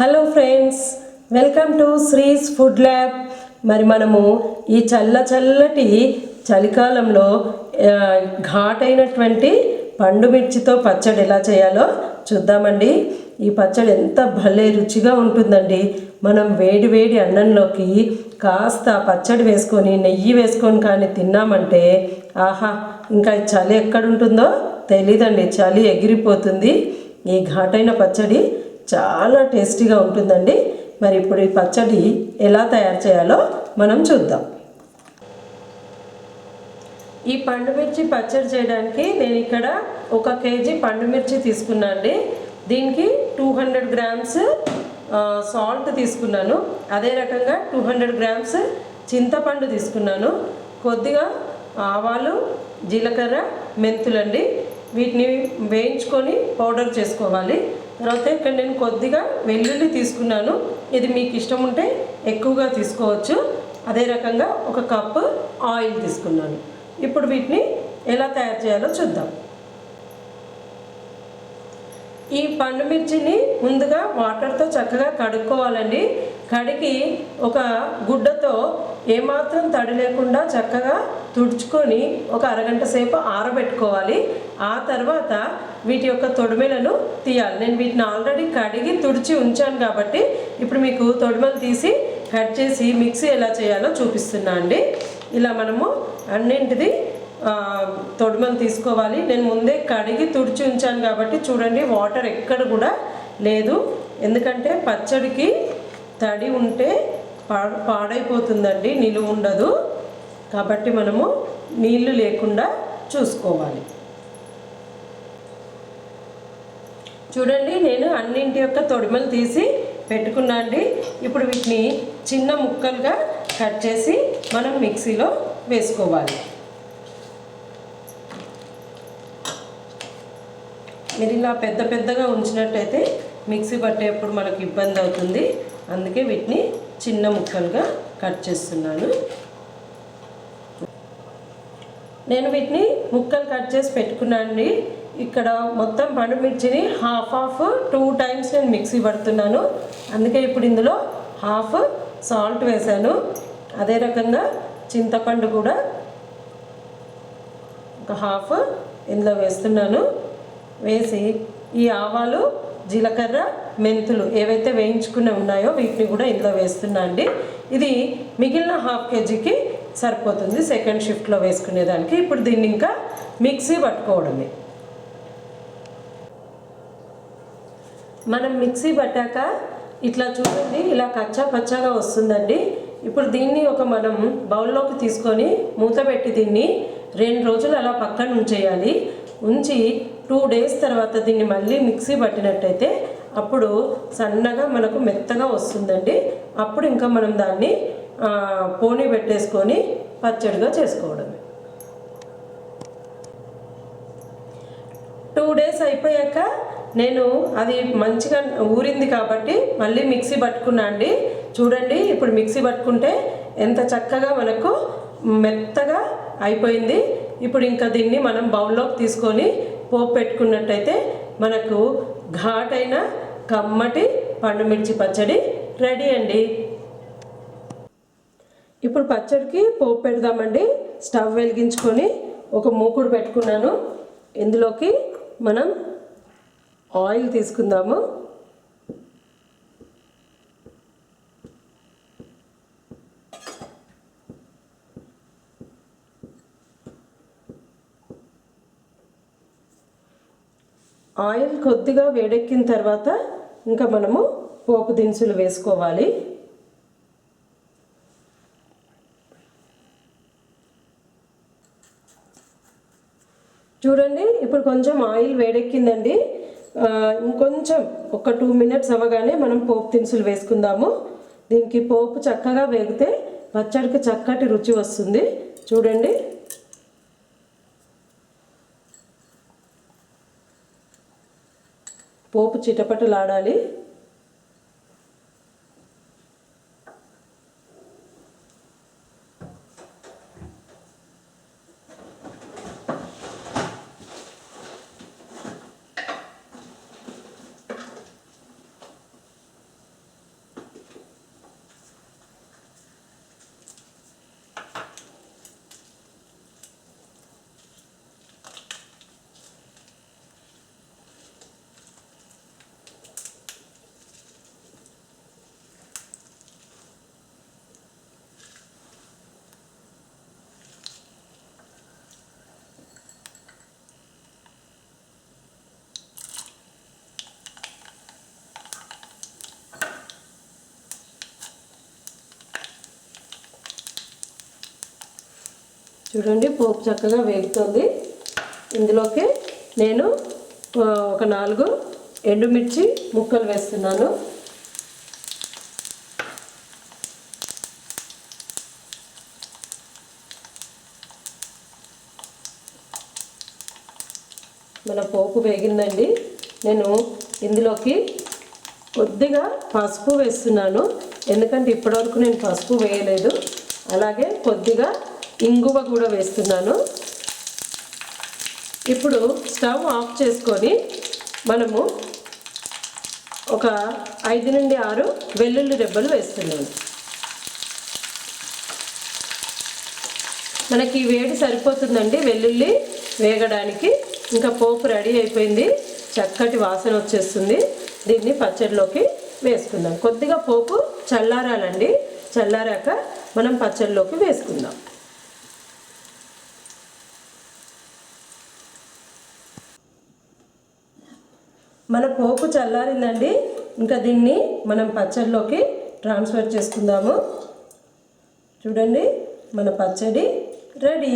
Hello friends welcome to Shree's food lab మరి మనము ఈ చల్ల చల్లటి చలికాలంలో ఘాటైనటువంటి పండు మిర్చితో పచ్చడి ఎలా చేయాలో చూద్దామండి. ఈ పచ్చడి ఎంత భలే రుచిగా ఉంటుందండి. మనం వేడి వేడి అన్నంలోకి కాస్త పచ్చడి వేసుకొని నెయ్యి వేసుకొని కానీ తిన్నామంటే ఆహా ఇంకా చలి ఎక్కడుంటుందో తెలీదండి. చలి ఎగిరిపోతుంది. ఈ ఘాటైన పచ్చడి చాలా టేస్టీగా ఉంటుందండి. మరి ఇప్పుడు ఈ పచ్చడి ఎలా తయారు చేయాలో మనం చూద్దాం. ఈ పండు మిర్చి పచ్చడి చేయడానికి నేను ఇక్కడ ఒక కేజీ పండు మిర్చి తీసుకున్నా అండి దీనికి టూ హండ్రెడ్ గ్రామ్స్ సాల్ట్ తీసుకున్నాను. అదే రకంగా టూ హండ్రెడ్ గ్రామ్స్ చింతపండు తీసుకున్నాను. కొద్దిగా ఆవాలు జీలకర్ర మెంతులండి. వీటిని వేయించుకొని పౌడర్ చేసుకోవాలి. తర్వాత ఇక్కడ నేను కొద్దిగా వెల్లుల్లి తీసుకున్నాను. ఇది మీకు ఇష్టం ఉంటే ఎక్కువగా తీసుకోవచ్చు. అదే రకంగా ఒక కప్పు ఆయిల్ తీసుకున్నాను. ఇప్పుడు వీటిని ఎలా తయారు చేయాలో చూద్దాం. ఈ పండు మిర్చిని ముందుగా వాటర్తో చక్కగా కడుక్కోవాలండి. కడిగి ఒక గుడ్డతో ఏమాత్రం తడి లేకుండా చక్కగా తుడుచుకొని ఒక అరగంట సేపు ఆరబెట్టుకోవాలి. ఆ తర్వాత వీటి యొక్క తొడిమెలను తీయాలి. నేను వీటిని ఆల్రెడీ కడిగి తుడిచి ఉంచాను కాబట్టి ఇప్పుడు మీకు తొడిమలు తీసి కట్ చేసి మిక్సీ ఎలా చేయాలో చూపిస్తున్నా అండి. ఇలా మనము అన్నింటిది ఆ, తొడిమలు తీసుకోవాలి. నేను ముందే కడిగి తుడిచి ఉంచాను కాబట్టి చూడండి వాటర్ ఎక్కడ కూడా లేదు. ఎందుకంటే పచ్చడికి తడి ఉంటే పా పాడైపోతుందండి నిలువ ఉండదు. కాబట్టి మనము నీళ్ళు లేకుండా చూసుకోవాలి. చూడండి నేను అన్నింటి యొక్క తొడిమలు తీసి పెట్టుకున్నా అండి. ఇప్పుడు వీటిని చిన్న ముక్కలుగా కట్ చేసి మనం మిక్సీలో వేసుకోవాలి. మీరు ఇలా పెద్ద పెద్దగా ఉంచినట్టయితే మిక్సీ పట్టేప్పుడు మనకు ఇబ్బంది అవుతుంది. అందుకే వీటిని చిన్న ముక్కలుగా కట్ చేస్తున్నాను. నేను వీటిని ముక్కలు కట్ చేసి పెట్టుకున్నానండి. ఇక్కడ మొత్తం పండుమిర్చిని హాఫ్ హాఫ్ టూ టైమ్స్ నేను మిక్సీ పడుతున్నాను. అందుకే ఇప్పుడు ఇందులో హాఫ్ సాల్ట్ వేశాను. అదే రకంగా చింతపండు కూడా ఒక హాఫ్ ఇందులో వేస్తున్నాను. వేసి ఈ ఆవాలు జీలకర్ర మెంతులు ఏవైతే వేయించుకుని ఉన్నాయో వీటిని కూడా ఇందులో వేస్తున్నా అండి ఇది మిగిలిన హాఫ్ కేజీకి సరిపోతుంది. సెకండ్ షిఫ్ట్లో వేసుకునేదానికి ఇప్పుడు దీన్ని ఇంకా మిక్సీ పట్టుకోవడమే. మనం మిక్సీ పట్టాక ఇట్లా చూడండి ఇలా కచ్చా పచ్చాగా వస్తుందండి. ఇప్పుడు దీన్ని ఒక మనం బౌల్లోకి తీసుకొని మూత పెట్టి దీన్ని రెండు రోజులు అలా పక్కన ఉంచేయాలి. ఉంచి టూ డేస్ తర్వాత దీన్ని మళ్ళీ మిక్సీ పట్టినట్టయితే అప్పుడు సన్నగా మనకు మెత్తగా వస్తుందండి. అప్పుడు ఇంకా మనం దాన్ని పోనీ పెట్టేసుకొని పచ్చడిగా చేసుకోవడమే. టూ డేస్ అయిపోయాక నేను అది మంచిగా ఊరింది కాబట్టి మళ్ళీ మిక్సీ పట్టుకున్నా అండి. చూడండి ఇప్పుడు మిక్సీ పట్టుకుంటే ఎంత చక్కగా మనకు మెత్తగా అయిపోయింది. ఇప్పుడు ఇంకా దీన్ని మనం బౌల్లోకి తీసుకొని పోపు పెట్టుకున్నట్టయితే మనకు ఘాటైన కమ్మటి పండుమిర్చి పచ్చడి రెడీ అండి. ఇప్పుడు పచ్చడికి పోపు పెడదామండి. స్టవ్ వెలిగించుకొని ఒక మూకుడు పెట్టుకున్నాను. ఇందులోకి మనం ఆయిల్ తీసుకుందాము. ఆయిల్ కొద్దిగా వేడెక్కిన తర్వాత ఇంకా మనము పోపు దినుసులు వేసుకోవాలి. చూడండి ఇప్పుడు కొంచెం ఆయిల్ వేడెక్కిందండి. ఇంకొంచెం ఒక టూ మినిట్స్ అవ్వగానే మనం పోపు దినుసులు వేసుకుందాము. దీనికి పోపు చక్కగా వేగితే పచ్చడికి చక్కటి రుచి వస్తుంది. చూడండి. పోపు చిటపటలాడాలి. చూడండి పోపు చక్కగా వేగుతుంది. ఇందులోకి నేను ఒక నాలుగు ఎండుమిర్చి ముక్కలు వేస్తున్నాను. మన పోపు వేగిందండి. నేను ఇందులోకి కొద్దిగా పసుపు వేస్తున్నాను. ఎందుకంటే ఇప్పటివరకు నేను పసుపు వేయలేదు. అలాగే కొద్దిగా ఇంగువ కూడా వేస్తున్నాను. ఇప్పుడు స్టవ్ ఆఫ్ చేసుకొని మనము ఒక ఐదు నుండి ఆరు వెల్లుల్లి రెబ్బలు వేస్తున్నాను. మనకి వేడి సరిపోతుందండి వెల్లుల్లి వేగడానికి. ఇంకా పోపు రెడీ అయిపోయింది. చక్కటి వాసన వచ్చేస్తుంది. దీన్ని పచ్చడిలోకి వేసుకుందాం. కొద్దిగా పోపు చల్లారాలండి. చల్లారాక మనం పచ్చడిలోకి వేసుకుందాం. మన పోపు చల్లారిందండి. ఇంకా దీన్ని మనం పచ్చడిలోకి ట్రాన్స్ఫర్ చేసుకుందాము. చూడండి మన పచ్చడి రెడీ.